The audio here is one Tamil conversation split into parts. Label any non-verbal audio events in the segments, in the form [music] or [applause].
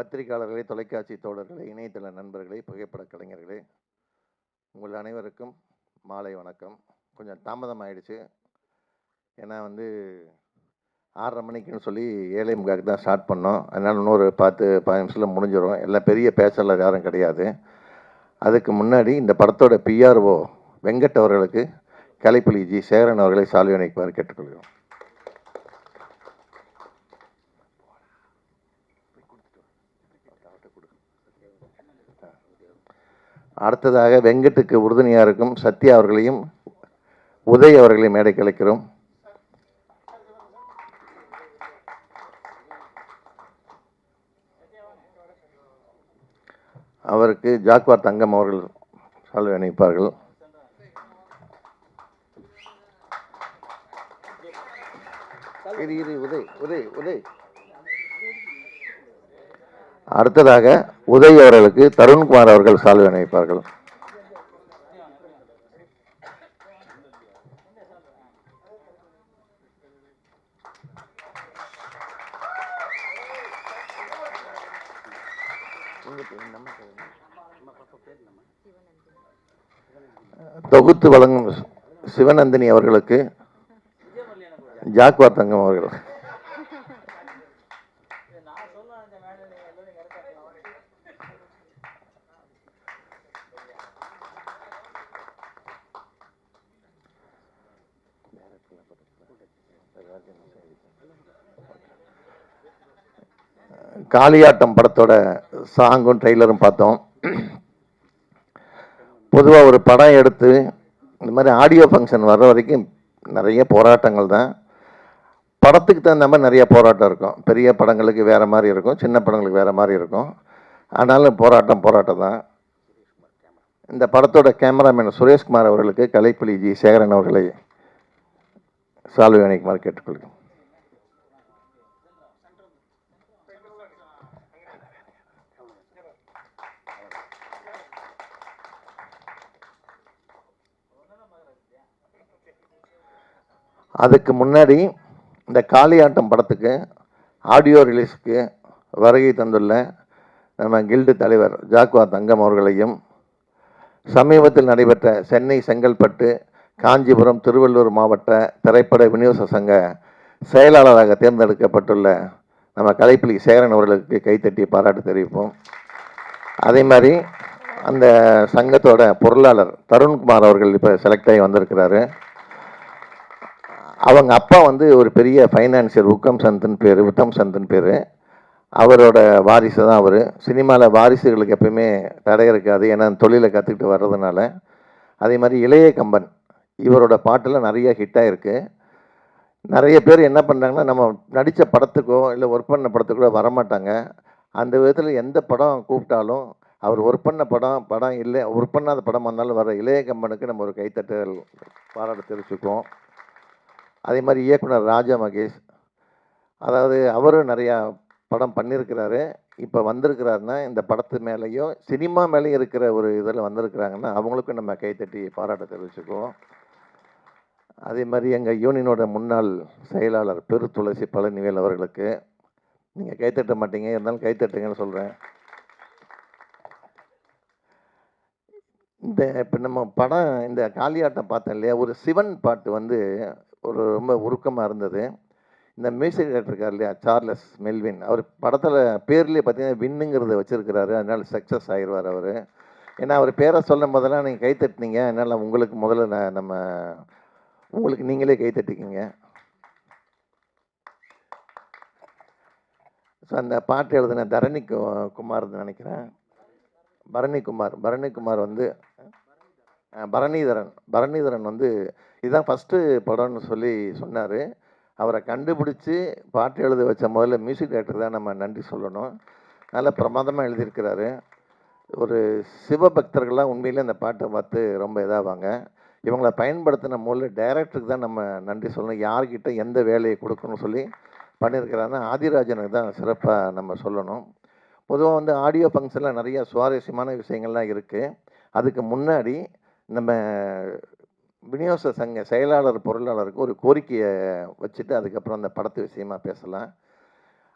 பத்திரிகையாளர்களே தொலைக்காட்சி தோழர்களே இணையதள நண்பர்களே புகைப்பட கலைஞர்களே உங்கள் அனைவருக்கும் மாலை வணக்கம். கொஞ்சம் தாமதம் ஆயிடுச்சு ஏன்னா வந்து ஆறரை மணிக்குன்னு சொல்லி ஏழை முகாக்கு தான் ஸ்டார்ட் பண்ணோம். அதனால் இன்னொரு பத்து பதினஞ்சு நிமிஷத்தில் முடிஞ்சிடும் எல்லாம் பெரிய பேச்சாளர் யாரும் கிடையாது. அதுக்கு முன்னாடி இந்த படத்தோட பிஆர்ஓ வெங்கட் அவர்களுக்கு கலைப்புலி ஜி சேரன் அவர்களை சால்வி அணைக்குமாறு கேட்டுக்கொள்கிறோம். அடுத்ததாக வெங்கட்டுக்கு உறுதுணையாக இருக்கும் சத்யா அவர்களையும் உதய் அவர்களையும் மேடை கலைக்கிறோம் அவருக்கு ஜாக்வார் தங்கம் அவர்கள் சால்வை அணிவிப்பார்கள். இரு இரு உதய் உதய் உதய். அடுத்ததாக உதய் அவர்களுக்கு தருண்குமார் அவர்கள் சால்வை அணிவிப்பார்கள். தொகுத்து வழங்கும் சிவநந்தினி அவர்களுக்கு ஜாக்வார் தங்கம் அவர்கள். காளியாட்டம் படத்தோட சாங்கும் ட்ரெய்லரும் பார்த்தோம். பொதுவாக ஒரு படம் எடுத்து இந்த மாதிரி ஆடியோ ஃபங்க்ஷன் வர்ற வரைக்கும் நிறைய போராட்டங்கள் தான். படத்துக்கு தகுந்த மாதிரி நிறைய போராட்டம் இருக்கும். பெரிய படங்களுக்கு வேறு மாதிரி இருக்கும். சின்ன படங்களுக்கு வேறு மாதிரி இருக்கும். ஆனாலும் போராட்டம் போராட்டம் தான். இந்த படத்தோட கேமராமேன் சுரேஷ்குமார் அவர்களுக்கு கலைப்புலி ஜி. சேகரன் அவர்களை சால்வி அணிக்குமார் கேட்டுக்கொள்கிறேன் அதுக்கு முன்னாடி இந்த காளியாட்டம் படத்துக்கு ஆடியோ ரிலீஸ்க்கு வருகை தந்துள்ள நம்ம கில்டு தலைவர் ஜாக்குவா தங்கம் அவர்களையும் சமீபத்தில் நடைபெற்ற சென்னை செங்கல்பட்டு காஞ்சிபுரம் திருவள்ளூர் மாவட்ட திரைப்பட விநியோக சங்க செயலாளராக தேர்ந்தெடுக்கப்பட்டுள்ள நம்ம கலைப்பிலி சேரன் அவர்களுக்கு கைத்தட்டி பாராட்டு தெரிவிப்போம். அதே மாதிரி அந்த சங்கத்தோட பொருளாளர் தருண்குமார் அவர்கள் இப்போ செலக்ட் ஆகி வந்திருக்கிறாரு. அவங்க அப்பா வந்து ஒரு பெரிய ஃபைனான்சியர் உக்கம் சந்தன் பேர் உத்தம் சந்தன் பேர். அவரோட வாரிசு தான் அவர். சினிமாவில் வாரிசுகளுக்கு எப்பயுமே தடை இருக்காது. ஏன்னா தொழிலை கற்றுக்கிட்டு வர்றதுனால. அதே மாதிரி இளைய கம்பன் இவரோட பாட்டெல்லாம் நிறைய ஹிட்டாக இருக்குது நிறைய பேர் என்ன பண்ணுறாங்கன்னா நம்ம நடித்த படத்துக்கோ இல்லை ஒர்க் பண்ண படத்துக்கோ வரமாட்டாங்க. அந்த விதத்தில் எந்த படம் கூப்பிட்டாலும் அவர் ஒர்க் பண்ண படம் படம் இல்லை ஒர்க் பண்ணாத படம் வந்தாலும் வர இளைய கம்பனுக்கு நம்ம ஒரு கைத்தட்டல் பாராட்டு தெரிவிச்சுக்குவோம். அதே மாதிரி இயக்குனர் ராஜா மகேஷ். அதாவது அவரும் நிறையா படம் பண்ணியிருக்கிறாரு. இப்போ வந்திருக்கிறாருன்னா இந்த படத்து மேலேயும் சினிமா மேலேயும் இருக்கிற ஒரு இதில் வந்திருக்கிறாங்கன்னா அவங்களுக்கும் நம்ம கைத்தட்டி பாராட்ட தெரிவிச்சுக்குவோம். அதே மாதிரி எங்கள் யூனியனோட முன்னாள் செயலாளர் பெரு துளசி பழனிவேல் அவர்களுக்கு நீங்கள் கைத்தட்ட மாட்டீங்க இருந்தாலும் கைத்தட்டுங்கன்னு சொல்கிறேன் இந்த இப்போ நம்ம படம் இந்த காளியாட்டம் பார்த்தோம் இல்லையா ஒரு சிவன் பாட்டு வந்து ஒரு ரொம்ப உருக்கமாக இருந்தது. இந்த மியூசிக் டைரக்டர் இருக்கார் இல்லையா? Charles Melvin. அவர் படத்தில் பேர்லேயே பார்த்தீங்கன்னா வின்னுங்கிறத வச்சுருக்கிறாரு. அதனால் சக்ஸஸ் ஆயிடுவார் அவர். ஏன்னா அவர் பேரை சொல்லும் போதெல்லாம் நீங்கள் கை தட்டினீங்க. அதனால் உங்களுக்கு முதல்ல நான் நம்ம உங்களுக்கு நீங்களே கை தட்டிக்கிங்க. ஸோ அந்த பாட்டு எழுதின தரணி கு- நினைக்கிறேன். பரணிக்குமார் பரணிக்குமார் வந்து பரணிதரன் பரணிதரன் வந்து இதுதான் ஃபஸ்ட்டு படம்னு சொல்லி சொன்னார். அவரை கண்டுபிடிச்சி பாட்டு எழுத வச்ச முதல்ல மியூசிக் டைரக்டர் தான் நம்ம நன்றி சொல்லணும். நல்ல பிரமாதமாக எழுதியிருக்கிறாரு. ஒரு சிவபக்தர்கள்லாம் உண்மையிலே அந்த பாட்டை பார்த்து ரொம்ப இதாவாங்க. இவங்களை பயன்படுத்தின முதல்ல டைரக்டருக்கு தான் நம்ம நன்றி சொல்லணும். யார்கிட்ட எந்த வேலையை கொடுக்கணும்னு சொல்லி பண்ணியிருக்கிறாருன்னா ஆதிராஜனுக்கு தான் சிறப்பாக நம்ம சொல்லணும். பொதுவாக வந்து ஆடியோ ஃபங்க்ஷனில் நிறைய சுவாரஸ்யமான விஷயங்கள்லாம் இருக்குது அதுக்கு முன்னாடி நம்ம விநியோக சங்க செயலாளர் பொருளாளருக்கு ஒரு கோரிக்கையை வச்சுட்டு அதுக்கப்புறம் அந்த படத்து விஷயமா பேசலாம்.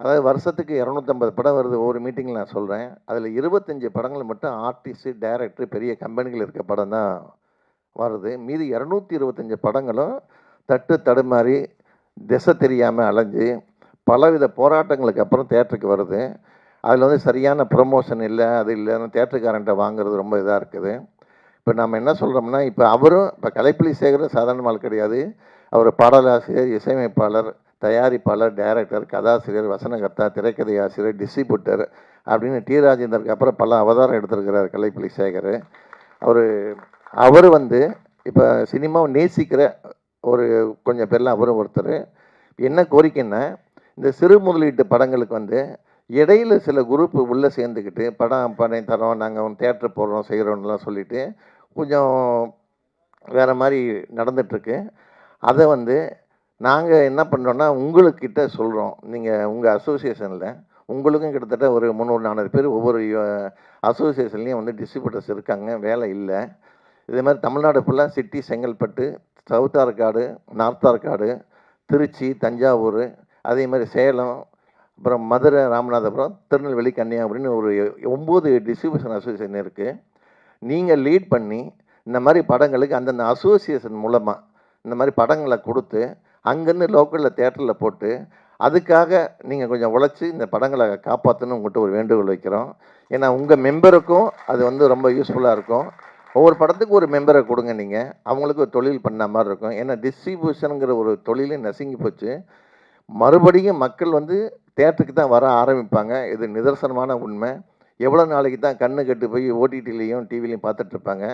அதாவது வருஷத்துக்கு இரநூத்தம்பது படம் வருது ஒவ்வொரு மீட்டிங்கில் நான் சொல்கிறேன் அதில் இருபத்தஞ்சி படங்கள் மட்டும் ஆர்டிஸ்ட்டு டைரக்டர் பெரிய கம்பெனிகள் இருக்க படம் தான் வருது. மீதி இரநூத்தி இருபத்தஞ்சி படங்களும் தட்டு தடுமாறி திசை தெரியாமல் அலைஞ்சு பலவித போராட்டங்களுக்கு அப்புறம் தேட்டருக்கு வருது. அதில் வந்து சரியான ப்ரமோஷன் இல்லை அது இல்லைன்னு தேட்டருக்காரன்ட்ட வாங்குறது ரொம்ப இதாக இருக்குது. இப்போ நம்ம என்ன சொல்கிறோம்னா இப்போ அவரும் இப்போ கலைப்புலி சேகரும் சாதாரண ஆள் கிடையாது. அவர் பாடலாசிரியர் இசையமைப்பாளர் தயாரிப்பாளர் டைரக்டர் கதாசிரியர் வசனகர்த்தா திரைக்கதை ஆசிரியர் டிஸ்ட்ரிபியூட்டர் அப்படின்னு டி ராஜேந்தருக்கு அப்புறம் பல அவதாரம் எடுத்திருக்கிறார் கலைப்புலி சேகர் அவர் அவர் வந்து இப்போ சினிமாவை நேசிக்கிற ஒரு கொஞ்சம் பேரில் அவரும் ஒருத்தர். என்ன கோரிக்கைன்னா இந்த சிறு முதலீட்டு படங்களுக்கு வந்து இடையில சில குரூப் உள்ளே சேர்ந்துக்கிட்டு படம் படம் தரோம் நாங்கள் தேட்டர் போடுறோம் செய்கிறோம்லாம் சொல்லிட்டு கொஞ்சம் வேறு மாதிரி நடந்துகிட்ருக்கு அதை வந்து நாங்கள் என்ன பண்ணுறோன்னா உங்களுக்கிட்ட சொல்கிறோம் நீங்கள் உங்கள் அசோசியேஷனில் உங்களுக்கும் கிட்டத்தட்ட ஒரு முந்நூறு நானூறு பேர் ஒவ்வொரு அசோசியேஷன்லேயும் வந்து டிஸ்ட்ரிபியூட்டர்ஸ் இருக்காங்க. வேலை இல்லை. இதே மாதிரி தமிழ்நாடு ஃபுல்லாக city Chengalpattu south Arcot north Arcot Tiruchi Thanjavur அதே மாதிரி சேலம் அப்புறம் மதுரை ராமநாதபுரம் திருநெல்வேலி கன்னியாகுமரின்னு ஒரு ஒம்பது டிஸ்ட்ரிபியூஷன் அசோசியேஷன் இருக்குது நீங்கள் லீட் பண்ணி இந்த மாதிரி படங்களுக்கு அந்தந்த அசோசியேஷன் மூலமாக இந்த மாதிரி படங்களை கொடுத்து அங்கேருந்து லோக்கலில் தேட்டரில் போட்டு அதுக்காக நீங்கள் கொஞ்சம் உழைச்சி இந்த படங்களை காப்பாற்றணும் உங்கள்கிட்ட ஒரு வேண்டுகோள் வைக்கிறோம். ஏன்னா உங்கள் மெம்பருக்கும் அது வந்து ரொம்ப யூஸ்ஃபுல்லாக இருக்கும். ஒவ்வொரு படத்துக்கு ஒரு மெம்பரை கொடுங்க நீங்கள் அவங்களுக்கு ஒரு தொழில் பண்ண மாதிரி இருக்கும். ஏன்னா டிஸ்ட்ரிபியூஷனுங்கிற ஒரு தொழிலே நசுங்கி போச்சு. மறுபடியும் மக்கள் வந்து தேட்டருக்கு தான் வர ஆரம்பிப்பாங்க. இது நிதர்சனமான உண்மை. எவ்வளோ நாளைக்கு தான் கண்ணு கட்டு போய் ஓடிடிலையும் டிவிலையும் பார்த்துட்ருப்பாங்க.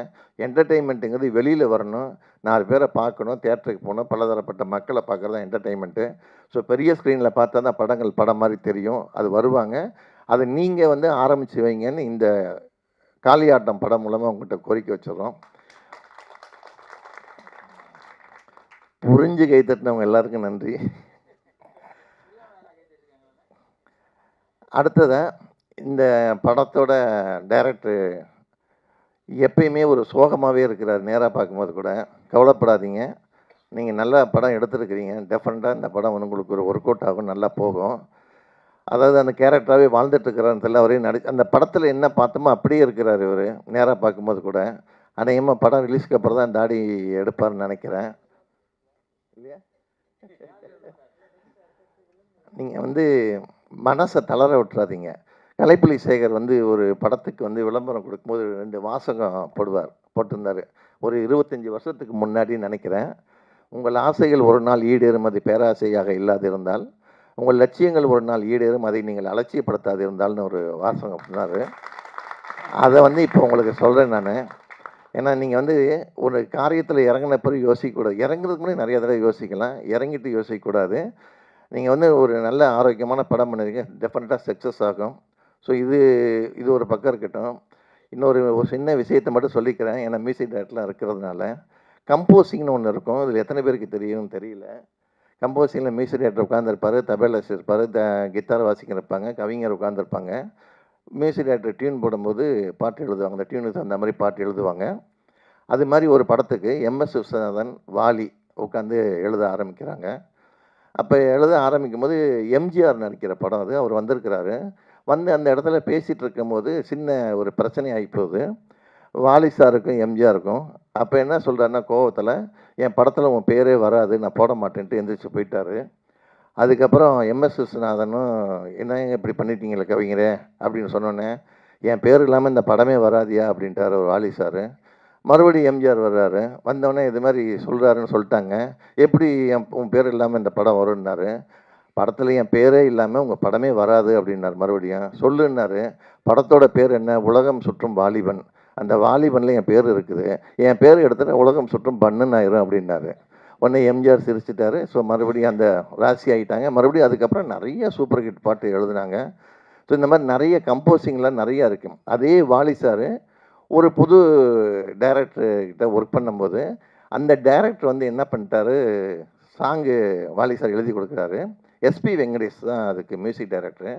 என்டர்டெயின்மெண்ட்டுங்கிறது வெளியில் வரணும். நாலு பேரை பார்க்கணும் தேட்டருக்கு போகணும் பலதரப்பட்ட மக்களை பார்க்குறது தான் என்டர்டெயின்மெண்ட்டு ஸோ பெரிய ஸ்க்ரீனில் பார்த்தா தான் படங்கள் படம் மாதிரி தெரியும். அது வருவாங்க. அதை நீங்கள் வந்து ஆரம்பித்து வைங்கன்னு இந்த காளியாட்டம் படம் மூலமாக உங்கள்கிட்ட கோரிக்கை வச்சிடறோம். புரிஞ்சு கை தட்டினவங்க எல்லாருக்கும் நன்றி. அடுத்ததை இந்த படத்தோட டைரக்டர் எப்பயுமே ஒரு சோகமாகவே இருக்கிறார் நேராக பார்க்கும்போது கூட. கவலைப்படாதீங்க. நீங்கள் நல்ல படம் எடுத்துருக்கிறீங்க. டெஃபினட்டாக இந்த படம் உங்களுக்கு ஒரு ஒர்க் அவுட் ஆகும் நல்லா போகும். அதாவது அந்த கேரக்டராகவே வாழ்ந்துட்டுருக்கிறான்னு தெரியல. அவரே நடி அந்த படத்தில் என்ன பார்த்தோமோ அப்படியே இருக்கிறார் இவர் நேராக பார்க்கும்போது கூட. அநேகமாக படம் ரிலீஸ்க்கு அப்புறம் தான் தாடி எடுப்பார்னு நினைக்கிறேன். இல்லையா? நீங்கள் வந்து மனசை தளர விட்டுறாதீங்க. கலைப்புலி சேகர் வந்து ஒரு படத்துக்கு வந்து விளம்பரம் கொடுக்கும்போது ரெண்டு வாசகம் போடுவார் போட்டிருந்தார். ஒரு இருபத்தஞ்சி வருஷத்துக்கு முன்னாடி நினைக்கிறேன். உங்கள் ஆசைகள் ஒரு நாள் ஈடேறும் அது பேராசையாக இல்லாதிருந்தால். உங்கள் லட்சியங்கள் ஒரு நாள் ஈடேறும் அதை நீங்கள் அலட்சியப்படுத்தாது இருந்தால்னு ஒரு வாசகம் சொன்னார் அதை வந்து இப்போ உங்களுக்கு சொல்கிறேன் நான். ஏன்னா நீங்கள் வந்து ஒரு காரியத்தில் இறங்கின பிறகு யோசிக்கக்கூடாது. இறங்குறதுக்கு முன்னாடி நிறைய தடவை யோசிக்கலாம். இறங்கிட்டு யோசிக்கக்கூடாது. நீங்கள் வந்து ஒரு நல்ல ஆரோக்கியமான படம் பண்ணுறீங்க டெஃபினட்டாக சக்ஸஸ் ஆகும். ஸோ இது இது ஒரு பக்கம் இருக்கட்டும். இன்னொரு ஒரு சின்ன விஷயத்தை மட்டும் சொல்லிக்கிறேன். ஏன்னா மியூசிக் டேரக்டர்லாம் இருக்கிறதுனால. கம்போசிங்னு ஒன்று இருக்கும். இதில் எத்தனை பேருக்கு தெரியும்னு தெரியல. கம்போசிங்கில் மியூசிக் டேரக்டர் உட்காந்துருப்பார் தபேலஸ் இருப்பார் த கித்தார் வாசிக்கிற இருப்பாங்க கவிஞர் உட்காந்துருப்பாங்க மியூசிக் டேரக்டர் டியூன் போடும்போது பாட்டு எழுதுவாங்க. அந்த டியூனுக்கு அந்த மாதிரி பாட்டு எழுதுவாங்க. அது மாதிரி ஒரு படத்துக்கு எம்எஸ் விஸ்வநாதன் வாலி உட்காந்து எழுத ஆரம்பிக்கிறாங்க. அப்போ எழுத ஆரம்பிக்கும் போது எம்ஜிஆர் நடிக்கிற படம் அது. அவர் வந்திருக்கிறாரு. வந்து அந்த இடத்துல பேசிகிட்டு இருக்கும்போது சின்ன ஒரு பிரச்சனை ஆகி போகுது வாலி சாருக்கும் எம்ஜிஆருக்கும். அப்போ என்ன சொல்கிறாருன்னா கோவத்தில் என் படத்தில் உன் பேரே வராது நான் போட மாட்டேன்ட்டு எந்திரிச்சு போயிட்டாரு. அதுக்கப்புறம் எம்எஸ் விஸ்வநாதனும் என்ன இப்படி பண்ணிட்டீங்களே கவிஞரே? அப்படின்னு சொன்னோன்னே என் பேர் இல்லாமல் இந்த படமே வராதியா? அப்படின்ட்டார் ஒரு வாலி சார். மறுபடியும் எம்ஜிஆர் வர்றாரு. வந்தோடனே இது மாதிரி சொல்கிறாருன்னு சொல்லிட்டாங்க. எப்படி என் உன் பேர் இல்லாமல் இந்த படம் வரும்னாரு? படத்தில் என் பேரே இல்லாமல் உங்கள் படமே வராது அப்படின்னார் மறுபடியும். சொல்லுன்னாரு படத்தோட பேர் என்ன? உலகம் சுற்றும் வாலிபன். அந்த வாலிபனில் என் பேர் இருக்குது. என் பேர் எடுத்துகிட்டு உலகம் சுற்றும் பண்ணன் ஆயிரும் அப்படின்னாரு. உடனே எம்ஜிஆர் சிரிச்சிட்டாரு. ஸோ மறுபடியும் அந்த ராசி ஆகிட்டாங்க மறுபடியும் அதுக்கப்புறம் நிறைய சூப்பர் ஹிட் பாட்டு எழுதுனாங்க. ஸோ இந்த மாதிரி நிறைய கம்போசிங்லாம் நிறையா இருக்குது அதே வாலி சார் ஒரு புது டைரக்டர்கிட்ட ஒர்க் பண்ணும்போது அந்த டைரக்டர் வந்து என்ன பண்ணிட்டாரு சாங்கு வாலி சார் எழுதி கொடுக்குறாரு. எஸ்பி வெங்கடேஷ் தான் அதுக்கு மியூசிக் டைரக்டரு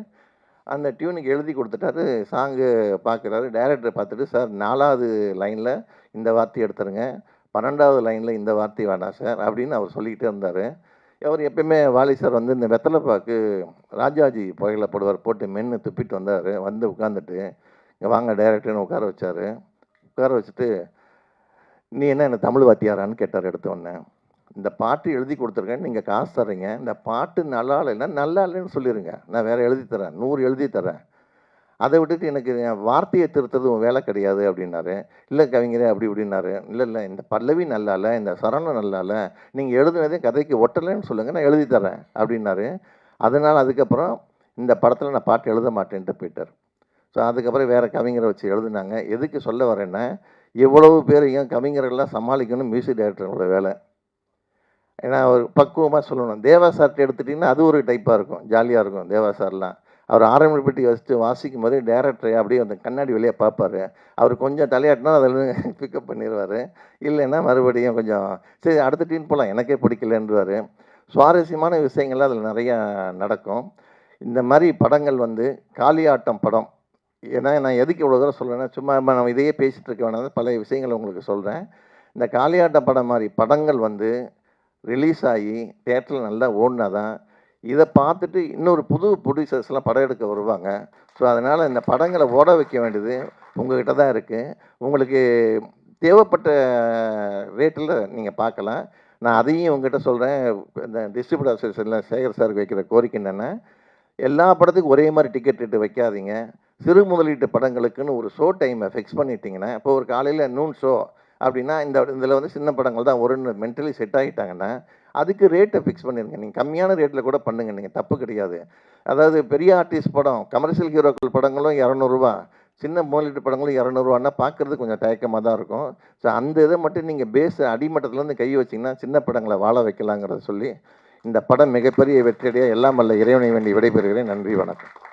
அந்த டியூனுக்கு எழுதி கொடுத்துட்டாரு சாங்கு பார்க்குறாரு. டைரக்டரை பார்த்துட்டு சார் நாலாவது லைனில் இந்த வார்த்தை எடுத்துருங்க. பன்னெண்டாவது லைனில் இந்த வார்த்தை வேண்டாம் சார் அப்படின்னு அவர் சொல்லிக்கிட்டே இருந்தார். அவர் எப்பயுமே வாலி சார் வந்து இந்த வெத்தலைப்பாக்கு ராஜாஜி புகையில் போடுவார் போட்டு மென்று துப்பிட்டு வந்தார். வந்து உட்காந்துட்டு இங்கே வாங்க டைரக்டர்னு உட்கார வச்சார். உட்கார வச்சுட்டு நீ என்ன என்ன தமிழ் வாத்தியாரான்னு கேட்டார் எடுத்த உடனே. இந்த பாட்டு எழுதி கொடுத்துருக்கேன் நீங்கள் காசு தர்றீங்க. இந்த பாட்டு நல்லா இல்லைன்னா நல்லா இல்லைன்னு சொல்லிடுங்க நான் வேறு எழுதி தரேன் நூறு எழுதி தரேன் அதை விட்டுட்டு எனக்கு என் வார்த்தையை திருத்தது உன் வேலை கிடையாது அப்படின்னாரு. இல்லை கவிஞரே அப்படி இப்படின்னாரு. இல்லை இல்லை இந்த பல்லவி நல்லா இல்லை இந்த சரணம் நல்லா இல்லை நீங்கள் எழுதுனதே கதைக்கு ஒட்டலைன்னு சொல்லுங்கள் நான் எழுதி தரேன் அப்படின்னாரு. அதனால் அதுக்கப்புறம் இந்த படத்தில் நான் பாட்டு எழுத மாட்டேன்ட்டு போயிட்டார். ஸோ அதுக்கப்புறம் வேறு கவிஞரை வச்சு எழுதுனாங்க. எதுக்கு சொல்ல வரேன்னா எவ்வளவு பேரையும் கவிஞர்கள்லாம் சமாளிக்கணும் மியூசிக் டைரக்டரோட வேலை. ஏன்னா அவர் பக்குவமாக சொல்லணும். தேவா சார்ட்ட எடுத்துட்டிங்கன்னா அது ஒரு டைப்பாக இருக்கும். ஜாலியாக இருக்கும் தேவா சார்லாம் அவர் ஆரம்பி பெட்டி வச்சுட்டு வாசிக்கும் போதே டேரக்டரை அப்படியே அந்த கண்ணாடி வெளியே பார்ப்பாரு அவர் கொஞ்சம் தலையாட்டினா அதில் பிக்கப் [laughs] பண்ணிடுவார் இல்லைன்னா மறுபடியும் கொஞ்சம் சரி அடுத்த டீன் போகலாம் எனக்கே பிடிக்கலன்றார் சுவாரஸ்யமான விஷயங்கள்லாம் அதில் நிறையா நடக்கும். இந்த மாதிரி படங்கள் வந்து காளியாட்டம் படம். ஏன்னா நான் எதுக்கு இவ்வளோ தூரம் சொல்கிறேன்னா சும்மா நம்ம நம்ம இதையே பேசிகிட்டு இருக்க வேணாம். பல விஷயங்களை உங்களுக்கு சொல்கிறேன் இந்த காளியாட்டம் படம் மாதிரி படங்கள் வந்து ரிலீஸ் ஆகி தேட்டரில் நல்லா ஓடினா தான் இதை பார்த்துட்டு இன்னொரு புது ப்ரொடியூசர்ஸ்லாம் படம் எடுக்க வருவாங்க. ஸோ அதனால் இந்த படங்களை ஓட வைக்க வேண்டியது உங்கள்கிட்ட தான் இருக்குது உங்களுக்கு தேவைப்பட்ட ரேட்டில் நீங்கள் பார்க்கலாம். நான் அதையும் உங்ககிட்ட சொல்கிறேன் இந்த டிஸ்ட்ரிபியூட் அசோசியேஷனில் சேகர் சாருக்கு வைக்கிற கோரிக்கை என்னென்னா எல்லா படத்துக்கும் ஒரே மாதிரி டிக்கெட் ரேட்டு வைக்காதீங்க. சிறு முதலீட்டு படங்களுக்குன்னு ஒரு ஷோ டைமை ஃபிக்ஸ் பண்ணிட்டீங்கன்னா இப்போ ஒரு காலையில் நூன் ஷோ அப்படின்னா இந்த இதில் வந்து சின்ன படங்கள் தான் ஒரு மென்டலி செட் ஆகிட்டாங்கன்னா அதுக்கு ரேட்டை ஃபிக்ஸ் பண்ணிடுங்க நீங்கள் கம்மியான ரேட்டில் கூட பண்ணுங்கள் நீங்கள் தப்பு கிடையாது. அதாவது பெரிய ஆர்டிஸ்ட் படம் கமர்ஷியல் ஹீரோக்கள் படங்களும் இரநூறுவா சின்ன முதலீட்டு படங்களும் இரநூறுவான்னா பார்க்குறது கொஞ்சம் தயக்கமாக தான் இருக்கும். ஸோ அந்த இதை மட்டும் நீங்கள் பேஸ் அடிமட்டத்துலேருந்து கை வச்சிங்கன்னா சின்ன படங்களை வாழ வைக்கலாங்கிறத சொல்லி இந்த படம் மிகப்பெரிய வெற்றியடைய எல்லாம் வல்ல இறைவனை வேண்டி விடைபெறுகிறேன். நன்றி வணக்கம்.